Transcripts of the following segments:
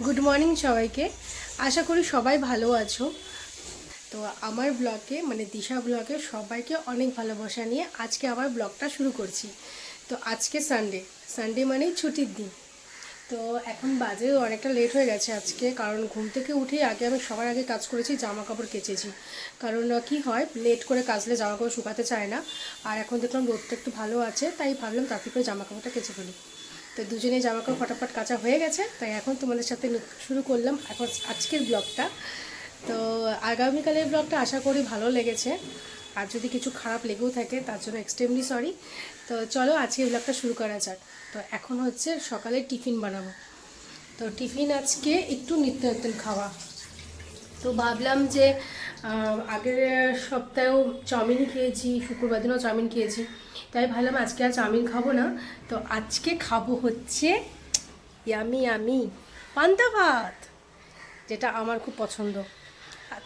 Good morning সবাইকে। আশা করি সবাই ভালো আছো। তো আমার ব্লগে মানে দিশা ব্লগে সবাইকে অনেক ভালোবাসা নিয়ে আজকে আবার ব্লগটা শুরু করছি। তো আজকে সানডে সানডে মানেই ছুটির দিন। তো এখন বাজে, অনেকটা লেট হয়ে গেছে আজকে, কারণ ঘুম থেকে উঠেই আগে আমি সবার আগে কাজ করেছি জামা কাপড় কেচেছি। কারণ কি হয় লেট করে কাচলে জামা কাপড় শুকাতে চায় না। আর এখন দেখলাম রোদটা একটু ভালো আছে, তাই ভাবলাম তাড়াতাড়ি করে জামা কাপড়টা কেচে ফেলি। তো দুজনে জামা কাপড় ফটাফট কাচা হয়ে গেছে, তাই এখন তোমাদের সাথে শুরু করলাম এখন আজকের ব্লগটা তো আগামীকালের ব্লগটা আশা করি ভালো লেগেছে। আর যদি কিছু খারাপ লেগেও থাকে, তার জন্য এক্সট্রিমলি সরি তো চলো আজকে ব্লগটা শুরু করা যাক। তো এখন হচ্ছে সকালে টিফিন বানাবো। তো টিফিন আজকে একটু নিত্য নতুন খাওয়া। তো ভাবলাম যে আগের সপ্তাহেও চাউমিন খেয়েছি, শুক্রবার দিনও চাউমিন খেয়েছি। তাই ভাবলাম আজকে আর চাউমিন খাব না। তো আজকে খাব হচ্ছে ইয়ামি ইয়ামি পান্তা ভাত, যেটা আমার খুব পছন্দ।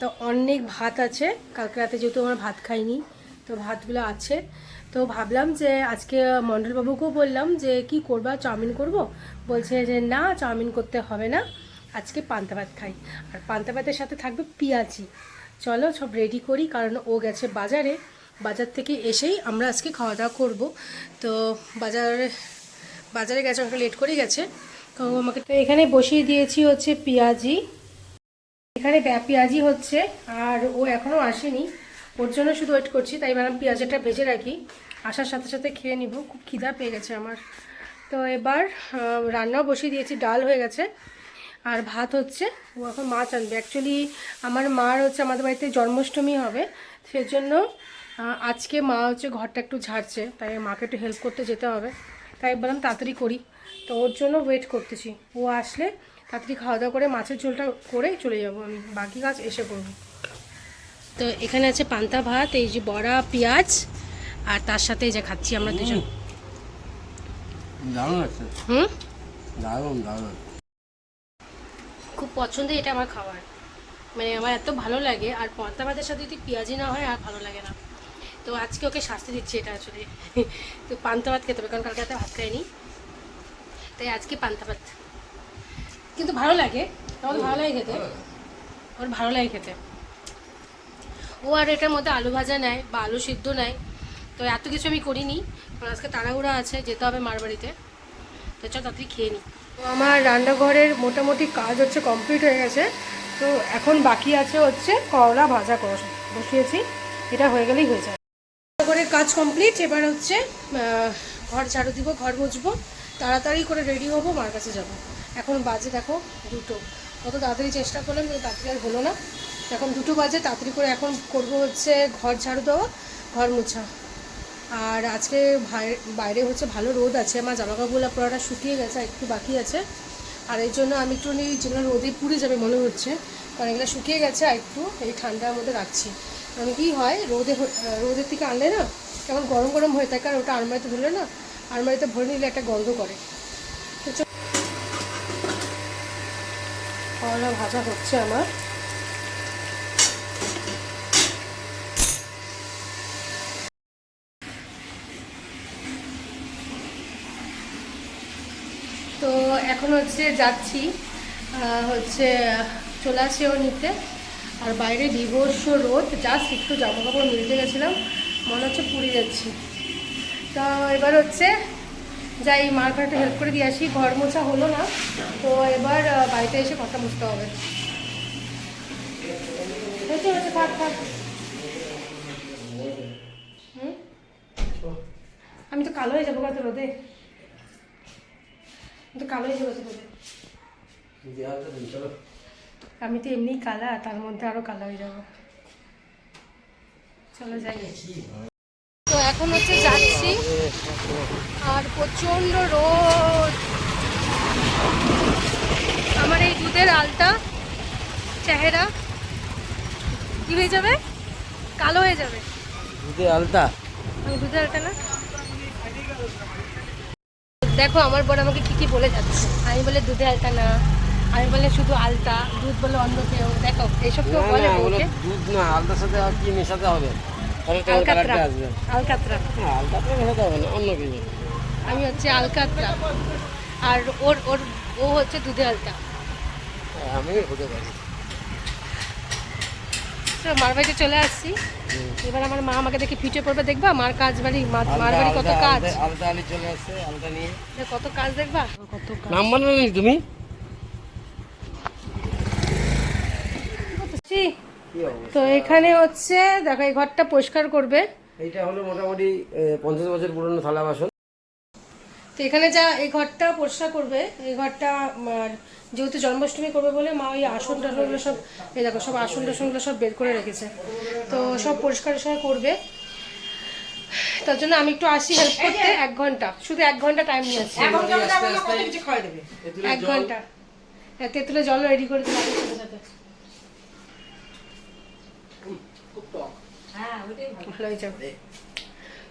তো অনেক ভাত আছে, কালকে রাতে যেহেতু আমরা ভাত খাইনি, তো ভাতগুলো আছে। তো ভাবলাম যে আজকে মণ্ডলবাবুকেও বললাম যে কি করবা চাউমিন করব? বলছে যে না, চাউমিন করতে হবে না, আজকে পান্তা ভাত খাই। আর পান্তা ভাতের সাথে থাকবে পেঁয়াজি। চলো সব রেডি করি, কারণ ও গেছে বাজারে। বাজার থেকে এসেই আমরা আজকে খাওয়া দাওয়া করব। তো বাজারে বাজারে গেছে, আমাকে লেট করে গেছে। তো আমাকে তো এখানে বসিয়ে দিয়েছি হচ্ছে পেঁয়াজি। এখানে পেঁয়াজি হচ্ছে, আর ও এখনও আসেনি। ওর জন্য শুধু ওয়েট করছি, তাই ভাবলাম পেঁয়াজটা ভেজে রাখি। আসার সাথে সাথে খেয়ে নিব, খুব খিদা পেয়ে গেছে আমার। তো এবার রান্নাও বসিয়ে দিয়েছি, ডাল হয়ে গেছে। আর ভাত হচ্ছে ও এখন মাছ আনবে। অ্যাকচুয়ালি আমার মার হচ্ছে আমাদের বাড়িতে জন্মাষ্টমী হবে সেজন্য আজকে মা হচ্ছে ঘরটা একটু ঝাড়ছে তাই মাকে একটু হেল্প করতে যেতে হবে। তাই বললাম তাড়াতাড়ি করি তো ওর জন্য ওয়েট করতেছি। ও আসলে তাড়াতাড়ি খাওয়া দাওয়া করে মাছের ঝোলটা করে চলে যাব আমি বাকি কাজ এসে করব। তো এখানে আছে পান্তা ভাত এই যে বড়া পেঁয়াজ আর তার সাথে এই যে খাচ্ছি আমরা দুজন। দারুণ আছে। হুম? দারুণ দারুণ। খুব পছন্দের এটা আমার খাবার। মানে আমার এত ভালো লাগে, আর পর্দা ভাতের সাথে যদি পেঁয়াজি না হয়, আর ভালো লাগে না। তো আজকে ওকে শাস্তি দিচ্ছি এটা আসলে তো পান্তা ভাত খেতে হবে, কারণ কালকে ভাত খাইনি। তাই আজকে পান্তা ভাত। কিন্তু ভালো লাগে আমার ভালো লাগে খেতে। ওর ভালো লাগে খেতে। ও আর এটার মধ্যে আলু ভাজা নেয় বা আলু সিদ্ধ নেয়। তো এত কিছু আমি করিনি, কারণ আজকে তাড়াহুড়া আছে, যেতে হবে মার বাড়িতে। তো চল তাড়াতাড়ি খেয়ে নিই আমার রান্নাঘরের মোটামুটি কাজ হচ্ছে কমপ্লিট হয়ে গেছে। তো এখন বাকি আছে হচ্ছে করলা ভাজা বসিয়েছি। এটা হয়ে গেলেই হয়ে যায় রান্নাঘরের কাজ কমপ্লিট। এবার হচ্ছে ঘর ঝাড়ু দিব, ঘর মুছবো। তাড়াতাড়ি করে রেডি হব, মার কাছে যাব। এখন বাজে দেখো দুটো। কত তাড়াতাড়ি চেষ্টা করলাম, কিন্তু তাড়াতাড়ি আর হলো না। এখন দুটো বাজে, তাড়াতাড়ি করে এখন করব হচ্ছে ঘর ঝাড়ু দেওয়া, ঘর মোছা। আর আজকে বাইরে হচ্ছে ভালো রোদ আছে, আমার জামা কাপড়গুলো পুরোটা শুকিয়ে গেছে একটু বাকি আছে। আর এই জন্য আমি একটু যেগুলো রোদে পুড়ে যাবে মনে হচ্ছে, কারণ এগুলো শুকিয়ে গেছে আর একটু এই ঠান্ডার মধ্যে রাখছি। কারণ কী হয়, রোদে রোদের থেকে আনলে না, কেমন গরম গরম হয়ে থাকে, আর ওটা আলমারিতে ধরলে না, আলমারিতে ভরে নিলে একটা গন্ধ করে। করলা ভাজা হচ্ছে আমার। তো এখন হচ্ছে যাচ্ছি হচ্ছে চলে আসছে ও নিতে। আর বাইরে বিভৎস রোদ জাস্ট একটু জামা কাপড় মিলতে গেছিলাম, মনে হচ্ছে পুড়ে যাচ্ছি। তো এবার হচ্ছে যাই, মার ঘরে একটু হেল্প করে দিয়ে আসি, ঘর মোছা হলো না, তো এবার বাড়িতে এসে কথা বুঝতে হবে। থাক? আমি তো কালো হয়ে যাব কত রোদে। তো কালো যাব তো রোদে চলো আমি তো এমনি কালা তার মধ্যে আরও কালো হয়ে যাব। চলো যাই। তো এখন হচ্ছে যাচ্ছি আর প্রচণ্ড রোদ। আমার এই দুধের আলটা চেহারা কি হয়ে যাবে? কালো হয়ে যাবে। দুধে আলতা? দুধের আলটা না? দেখো আমার বোন আমাকে কি কি বলে যাচ্ছে। আমি বলে দুধে আলতা না। আমি বলে শুধু আলতা। দুধ বলে অন্য কেউ। দেখো এইসব কেউ বলে? দুধ না আলতার সাথে আর কি মেশাতে হবে? আলকাতরা। আলকাতরা। মেশাতে হবে না অন্য কিছু। আমি হচ্ছে আলকাতরা। আর ওর ওর ও হচ্ছে দুধে আলতা। আমি হতে পারি তো মার বাড়িতে চলে আসছি। এবার আমার মা আমাকে দেখে ফিটে পড়বে দেখবা? মার কাজ বাড়ি মার বাড়ি কত কাজ? আলতা- আলি চলে আসছে আলতা নিয়ে। কত কাজ দেখবা? কত কাজ? নাম্বার নেই তুমি? ছি, তো এখানে হচ্ছে দেখো এই ঘরটা পরিষ্কার করবে। এইটা হলো মোটামুটি পঞ্চাশ বছর পুরনো থালা বাসন। তো এখানে যা এই ঘরটা পরিষ্কার করবে এই ঘরটা যেহেতু জন্মাষ্টমী করবে বলে মা ওই আসন টাসনগুলো সব এই দেখো সব আসন টাসনগুলো সব বের করে রেখেছে। তো সব পরিষ্কার টরিষ্কার করবে। তার জন্য আমি একটু আসি হেল্প করতে এক ঘণ্টা। শুধু এক ঘণ্টা টাইম নিয়ে আসছি। এক ঘণ্টা। হ্যাঁ, তেঁতুলের জল রেডি করে দিলাম। হয়েছে।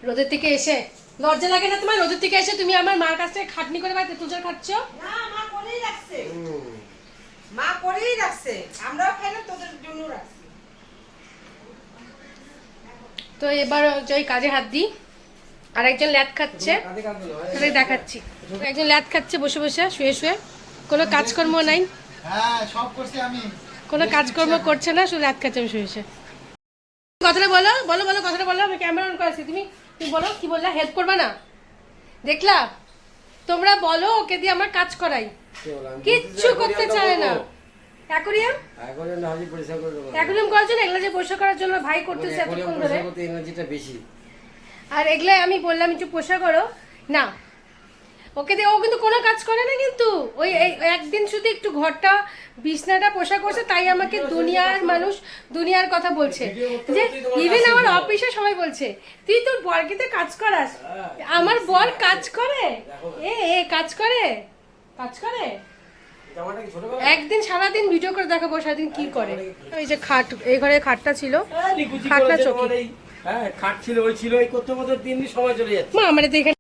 রোদের থেকে এসে লজ্জা লাগে না তোমার? রোদের থেকে এসে তুমি আমার মার কাছ থেকে খাটনি করে তেঁতুল তুলচার খাচ্ছ? না মা করেই রাখছে। মা করেই রাখছে। আমরাও খাই না তোদের জন্য রাখছি। তো এবার ওই কাজে হাত দিই। আর একজন ল্যাদ খাচ্ছে। তাহলে দেখাচ্ছি। একজন ল্যাদ খাচ্ছে বসে বসে শুয়ে শুয়ে। কোনো কাজকর্ম নাই। হ্যাঁ সব করছি আমি। কোনো কাজকর্ম করছে না শুধু ল্যাদ খাচ্ছে বসে বসে কথাটা বলো বলো বলো কথাটা বলো আমি ক্যামেরা অন করেছি তুমি তুমি বলো কি বললা? হেল্প করবা না? দেখলা? তোমরা বলো ওকে দিয়ে আমার কাজ করাই। কিচ্ছু করতে চায় না করব। অ্যাকোরিয়াম Aquarium টা হাজি পরিষ্কার করে। অ্যাকোরিয়াম করার জন্য এগুলো যে পরিষ্কার করার জন্য ভাই করতেছে এতক্ষণ ধরে। পরিষ্কার এনার্জিটা বেশি। আর এগুলো আমি বললাম একটু পোষা করো। না। ওকে দিয়ে ও কিন্তু কোনো কাজ করে না কিন্তু। ওই একদিন শুধু একটু ঘরটা বিছনাটা পোষা করছে তাই আমাকে দুনিয়ার মানুষ দুনিয়ার কথা বলছে। যে ইভেন আমার অফিসে সবাই বলছে তুই তোর বরকে তো কাজ করাস। আমার বর কাজ করে? এ এ কাজ করে? কাজ করে? একদিন সারাদিন ভিডিও করে দেখাবো সারাদিন কি করে। ওই যে খাট এই ঘরে খাটটা ছিল। তোমার এই, হ্যাঁ খাট ছিল ওই ছিল এই করতে করতে দিন সময় চলে যাচ্ছে। মা আমরা তো এখানে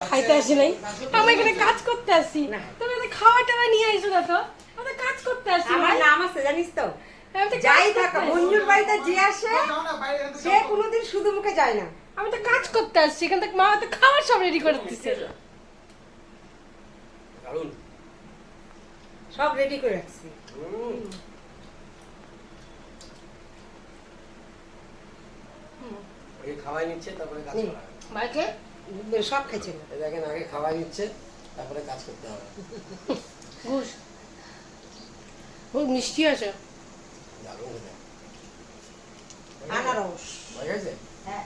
খাইতে আসি নাই। আমরা এখানে কাজ করতে আসি। তুমি তো খাওয়া টাওয়া নিয়ে আইসো না তো। আমরা কাজ করতে আসি আমার নাম আছে জানিস তো? আমি তো কাজ যাই করতে থাকা মঞ্জুর বাড়িতে যে আসে সে কোনোদিন শুধু মুখে যায় না। আমি তো কাজ করতে আসছি এখান থেকে মা তো খাবার সব রেডি করে দিচ্ছে সব রেডি করে রাখছি। খাওয়াই নিচ্ছে তারপরে কাজ করা। মাইকে? সব এই দেখেন আগে খাওয়াই নিচ্ছে তারপরে কাজ করতে হবে। ঘুষ। ও মিষ্টি আছে। আনারস। হয়ে হ্যাঁ।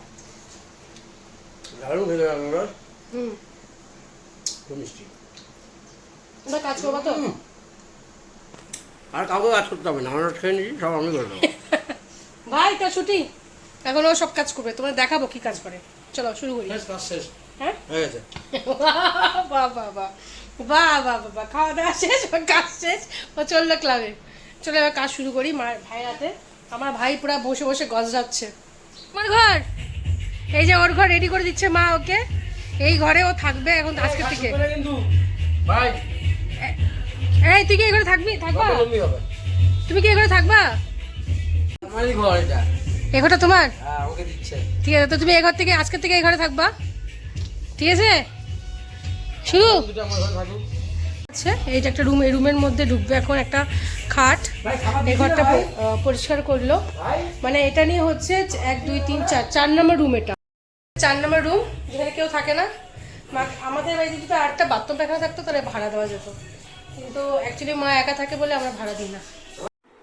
দারুণ খেতে আনারস। হুম। খুব মিষ্টি। কাজ করবা তো? হুম। আর কাউকে কাজ করতে হবে না। আনারস খেয়ে নিচ্ছি সব আমি করে দেবো। ভাই তা ছুটি? এখন ও সব কাজ করবে তোমার দেখাবো কি কাজ করে। চলো শুরু করি। শেষ কাজ শেষ। হ্যাঁ? হয়ে গেছে। বাহ বাহ বাহ। বাহ বাহ খাওয়া দাওয়া শেষ কাজ শেষ। ও চলল ক্লাবে চলো এবার কাজ শুরু করি মা ভাই হাতে। আমার ভাই পুরো বসে বসে গজ যাচ্ছে আমার ঘর? এই যে ওর ঘর রেডি করে দিচ্ছে মা ওকে। এই ঘরে ও থাকবে এখন আজকের থেকে। ভাই এই তুই কি ঘরে থাকবি? থাকবা? তুমি কি ঘরে থাকবা? আমারই ঘর এটা। এই ঘরটা তোমার? হ্যাঁ আমাকে দিচ্ছে। ঠিক আছে তো তুমি এই ঘর থেকে আজকের থেকে এই ঘরে থাকবা। ঠিক আছে? শুরু। থাকুক। আচ্ছা এই যে একটা রুম এই রুমের মধ্যে ঢুকবে এখন একটা খাট। এই ঘরটা পরিষ্কার করল। মানে এটা নিয়ে হচ্ছে এক দুই তিন চার চার নম্বর রুম এটা। চার নম্বর রুম যেখানে কেউ থাকে না। আমাদের বাড়িতে যদি আটটা বাথরুম পায়খানা থাকতো তাহলে ভাড়া দেওয়া যেত। কিন্তু অ্যাকচুয়ালি মা একা থাকে বলে আমরা ভাড়া দিই না।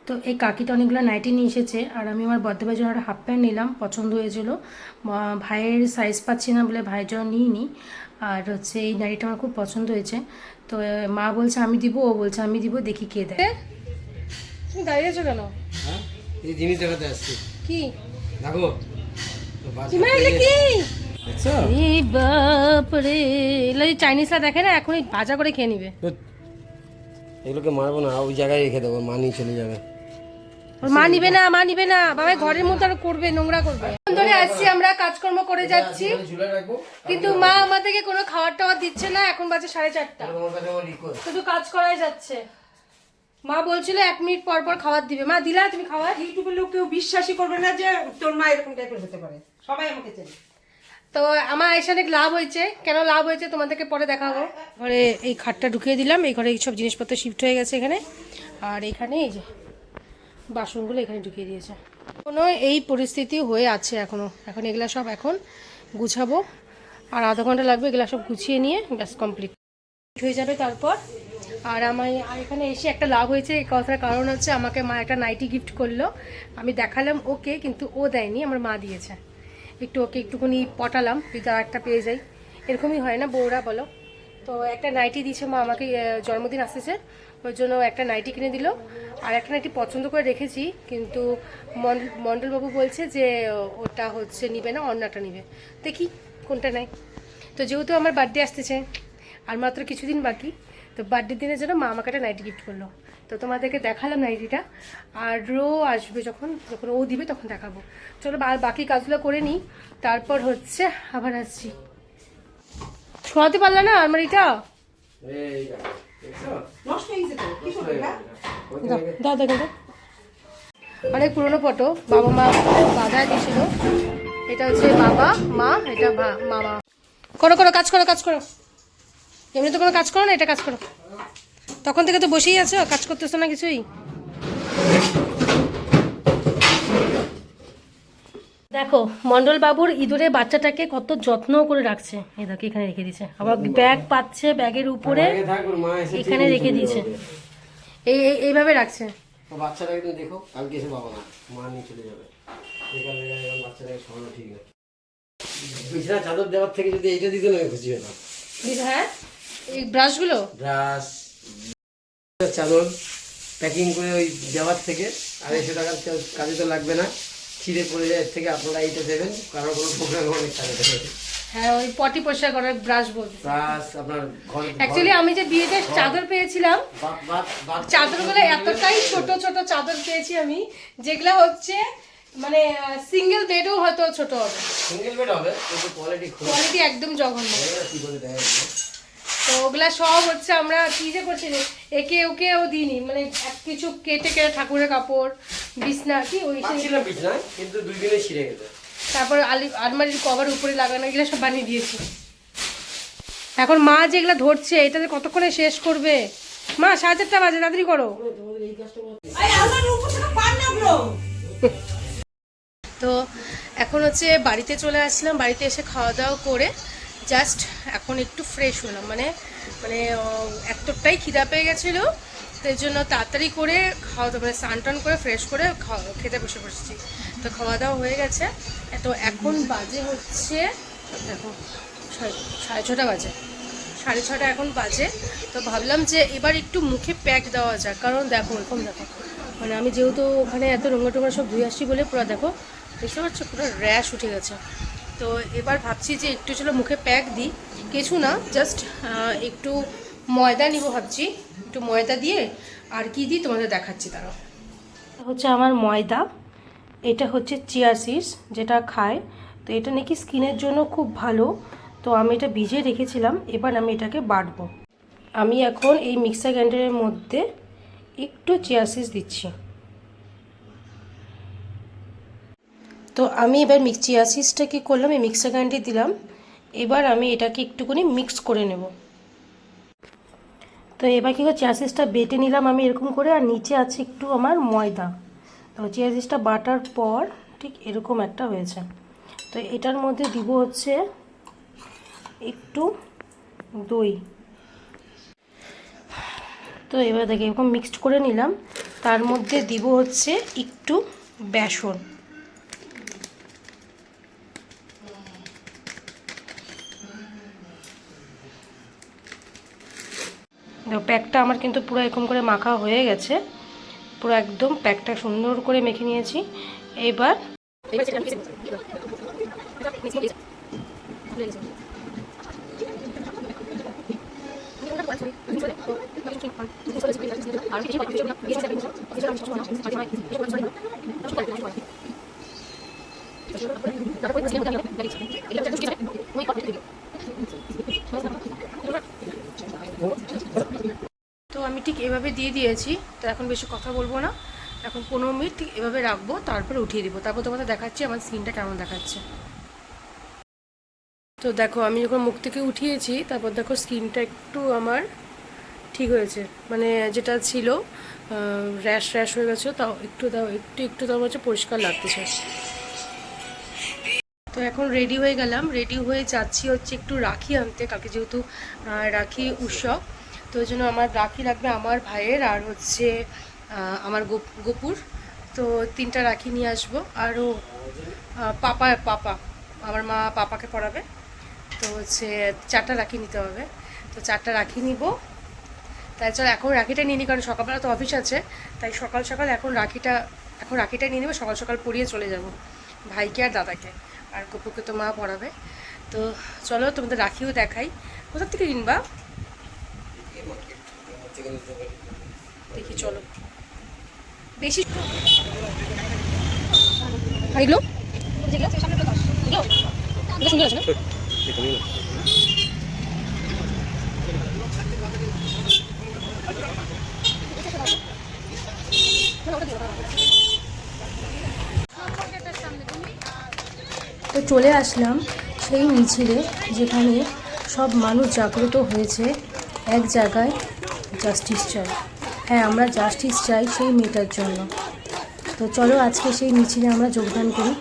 তো এই কাকিটা অনেকগুলো নাইটি নিয়ে এসেছে আর আমি আমার বর্ধমানের জন্য একটা হাফ প্যান্ট নিলাম পছন্দ হয়েছিল। ভাইয়ের সাইজ পাচ্ছি না বলে ভাইয়ের জন্য নিইনি আর হচ্ছে এই নাইটিটা আমার খুব পছন্দ হয়েছে। তো মা বলছে আমি দিব ও বলছে আমি দিব দেখি কে দেয়। তুমি দাঁড়িয়ে আছো কেন? হ্যাঁ? এই জিনিস দেখাতে আসছি। কি? দেখো। চাইনিজরা দেখে না এখনই ভাজা করে খেয়ে নিবে। এগুলোকে মারবো না ওই জায়গায় রেখে দেবো মা নিয়ে চলে যাবে। মা নিবে না মা নিবে না বাবা ঘরের মধ্যে আরও করবে নোংরা করবে। ধরে আসছি আমরা কাজকর্ম করে যাচ্ছি। কিন্তু মা আমাদেরকে কোনো খাবার টাবার দিচ্ছে না এখন বাজে সাড়ে চারটা। শুধু কাজ করাই যাচ্ছে। মা বলছিল এক মিনিট পর পর খাবার দিবে। মা দিলা তুমি খাবার? ইউটিউবের লোক কেউ বিশ্বাসই করবে না যে তোর মা এরকম টাইপের হতে পারে। সবাই আমাকে চেনে। তো আমার এসে অনেক লাভ হয়েছে। কেন লাভ হয়েছে তোমাদেরকে পরে দেখাবো। ঘরে এই খাটটা ঢুকিয়ে দিলাম এই ঘরে সব জিনিসপত্র শিফট হয়ে গেছে এখানে। আর এখানে এই যে বাসনগুলো এখানে ঢুকিয়ে দিয়েছে। কোনো এই পরিস্থিতি হয়ে আছে এখনও এখন এগুলা সব এখন গুছাবো। আর আধা ঘণ্টা লাগবে এগুলা সব গুছিয়ে নিয়ে ব্যাস কমপ্লিট হয়ে যাবে তারপর। আর আমার এখানে এসে একটা লাভ হয়েছে, এই কথার কারণ হচ্ছে আমাকে মা একটা নাইটি গিফট করল। আমি দেখালাম ওকে, কিন্তু ও দেয়নি, আমার মা দিয়েছে। একটু ওকে একটুখানি পটালাম যদি একটা পেয়ে যাই। এরকমই হয় না, বউরা বলো। তো একটা নাইটি দিয়েছে মা আমাকে জন্মদিন আসতেছে ওই জন্য একটা নাইটি কিনে দিল। আর একটা নাইটি পছন্দ করে রেখেছি, কিন্তু মণ্ডলবাবু বলছে যে ওটা হচ্ছে নিবে না অন্য একটা নিবে। দেখি কোনটা নেয়। তো যেহেতু আমার বার্থডে আসতেছে, আর মাত্র কিছুদিন বাকি, তো বার্থডে দিনের জন্য মা আমাকে একটা নাইটি গিফট করল। তো তোমাদেরকে দেখালাম নাইটিটা আর রো আসবে যখন যখন ও দিবে তখন দেখাবো। চলো বাকি কাজগুলো করে নিই। তারপর হচ্ছে আবার আসছি। শোয়াতে পারলে না আলমারিটা এই দেখো, দেখছ? নষ্ট গেছে তো কি করবে এটা দাও দাও। দেখো অনেক পুরনো ফটো। বাবা মা বাধায় দিয়েছিল। এটা হচ্ছে বাবা মা এটা মামা। করো করো কাজ করো কাজ করো। এমনি তো কোনো কাজ করো না এটা কাজ করো। তখন থেকে তো বসেই আছো? কাজ করতেছো না কিছুই? দেখো মন্ডল বাবুর ইঁদুরের বাচ্চাটাকে কত যত্ন করে রাখছে। এই দেখো এখানে রেখে দিয়েছে। আবার ব্যাগ পাচ্ছে ব্যাগের উপরে। এখানে রেখে দিয়েছে। এই এই- এইভাবে রাখছে। তো বাচ্চাটাকে তুমি দেখো কালকে এসে পাবো না মা নিয়ে চলে যাবে। বেকার বাচ্চাটাকে সরানো ঠিক না বিছানা চাদর দেওয়ার থেকে যদি এইটা দিতে না খুশি হতাম। হ্যাঁ এই ব্রাশগুলো ব্রাশ চাদর প্যাকিং করে ওই দেওয়ার থেকে আড়াইশো টাকার কাজে তো লাগবে না। ছিঁড়ে পড়ে যায় থেকে আপনারা এইটা দেবেন কারোর কোনো প্রোগ্রাম অনেক কাজে দেবে হ্যাঁ ওই পটি পরিষ্কার করার ব্রাশ বলতে ব্রাশ আপনার ঘর অ্যাকচুয়ালি আমি যে বিয়েতে চাদর পেয়েছিলাম চাদরগুলো এতটাই ছোট ছোট চাদর পেয়েছি আমি যেগুলো হচ্ছে মানে সিঙ্গেল বেডও হয়তো ছোট হবে। সিঙ্গেল বেড হবে কিন্তু কোয়ালিটি কোয়ালিটি একদম জঘন্য। কি করে দেয় এগুলো? তো ওগুলা সব হচ্ছে আমরা কি যে করছি রে, একে ওকেও দিইনি মানে এক কিছু কেটে কেটে ঠাকুরের কাপড় বিছনা কি ওই পাচ্ছিলাম কিন্তু দুই দিনে ছিঁড়ে গেছে। তারপর আলি আলমারির কভার উপরে লাগানো এগুলো সব বানিয়ে দিয়েছি। এখন মা যেগুলো ধরছে এটাতে কতক্ষণে শেষ করবে? মা সাড়ে চারটা বাজে তাড়াতাড়ি করো। এই আমার উপর থেকে পার না ব্রো। তো এখন হচ্ছে বাড়িতে চলে আসলাম বাড়িতে এসে খাওয়া দাওয়া করে জাস্ট এখন একটু ফ্রেশ হলাম মানে মানে এতটাই খিদা পেয়ে গেছিল তো এর জন্য তাড়াতাড়ি করে খাওয়া দাওয়া মানে স্নান টান করে ফ্রেশ করে খেতে বসে পড়েছি তো খাওয়া দাওয়া হয়ে গেছে। তো এখন বাজে হচ্ছে, দেখো, সাড়ে ছটা বাজে। সাড়ে ছটা এখন বাজে। তো ভাবলাম যে এবার একটু মুখে প্যাক দেওয়া যাক। কারণ দেখো, এরকম দেখো মানে আমি যেহেতু ওখানে এত নোংরা টোংরা সব ধুয়ে আসছি বলে পুরো, দেখো বুঝতে পারছ পুরো র্যাশ উঠে গেছে। তো এবার ভাবছি যে একটু চলো মুখে প্যাক দিই। কিছু না জাস্ট একটু ময়দা নিব ভাবছি। একটু ময়দা দিয়ে আর কি দিই তোমাদের দেখাচ্ছি তারা হচ্ছে আমার ময়দা, এটা হচ্ছে চিয়া সিডস যেটা খায়। তো এটা নাকি স্কিনের জন্য খুব ভালো। তো আমি এটা ভিজে রেখেছিলাম, এবার আমি এটাকে বাটবো। আমি এখন এই মিক্সার গ্রাইন্ডারের মধ্যে একটু চিয়া সিডস দিচ্ছি। তো আমি এবার মিক্স চিয়া সিডসটা কী করলাম? এই মিক্সার গ্রাইন্ডারে দিলাম। এবার আমি এটাকে একটুখানি মিক্স করে নেব। তো এবার কী করে চিয়া সিডসটা বেটে নিলাম আমি এরকম করে, আর নিচে আছে একটু আমার ময়দা। তো চিয়া সিডসটা বাটার পর ঠিক এরকম একটা হয়েছে। তো এটার মধ্যে দিব হচ্ছে একটু দই। তো এবার দেখে, এরকম মিক্সড করে নিলাম। তার মধ্যে দিব হচ্ছে একটু বেসন। প্যাকটা আমার কিন্তু পুরো এরকম করে মাখা হয়ে গেছে। পুরো একদম প্যাকটা সুন্দর করে মেখে নিয়েছি। এবার তো আমি ঠিক এভাবে দিয়ে দিয়েছি, তো এখন বেশি কথা বলব না। এখন পনেরো মিনিট এভাবে রাখব, তারপরে উঠিয়ে দেবো। তারপর তোমাদের দেখাচ্ছি আমার স্কিনটা কেমন দেখাচ্ছে। তো দেখো, আমি যখন মুখ থেকে উঠিয়েছি, তারপর দেখো স্কিনটা একটু আমার ঠিক হয়েছে। মানে যেটা ছিল র্যাশ র্যাশ হয়ে গেছে, তাও একটু তাও একটু একটু তাও হচ্ছে পরিষ্কার লাগতেছে। তো এখন রেডি হয়ে গেলাম। রেডি হয়ে যাচ্ছি হচ্ছে একটু রাখি আনতে, কালকে যেহেতু রাখি উৎসব। তো ওই জন্য আমার রাখি লাগবে আমার ভাইয়ের আর হচ্ছে আমার গোপ- গোপুর। তো তিনটা রাখি নিয়ে আসব। আরও পাপা পাপা। আমার মা পাপাকে পড়াবে। তো হচ্ছে চারটা রাখি নিতে হবে। তো চারটা রাখি নিব। তাই চল, এখন রাখিটা নিয়ে নিই কারণ সকালবেলা তো অফিস আছে। তাই সকাল সকাল এখন রাখিটা এখন রাখিটা নিয়ে নেব, সকাল সকাল পরিয়ে চলে যাব। ভাইকে আর দাদাকে। আর গপুকে তো মা পড়াবে। তো চলো তোমাদের রাখিও দেখাই। কোথা থেকে কিনবা? দেখি, চলো। বেশি না? তো চলে আসলাম সেই মিছিলে যেখানে সব মানুষ জাগ্রত হয়েছে এক জায়গায়। জাস্টিস চাই। হ্যাঁ আমরা জাস্টিস চাই সেই মেয়েটার জন্য। তো চলো আজকে সেই মিছিলে আমরা যোগদান করি।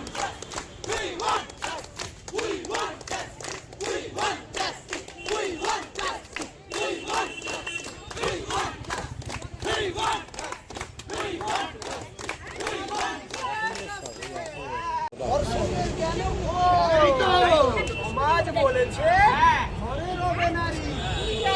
সমাজ বলেছে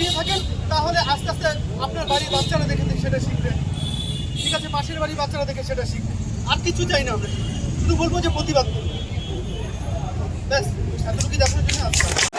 দাঁড়িয়ে থাকেন, তাহলে আস্তে আস্তে আপনার বাড়ির বাচ্চারা দেখে সেটা শিখবে। ঠিক আছে, পাশের বাড়ির বাচ্চারা দেখে সেটা শিখবে। আর কিছু চাই না আমরা। শুধু বলব যে প্রতিবাদ করব ব্যাস এতটুকু দেখানোর জন্য আসলাম।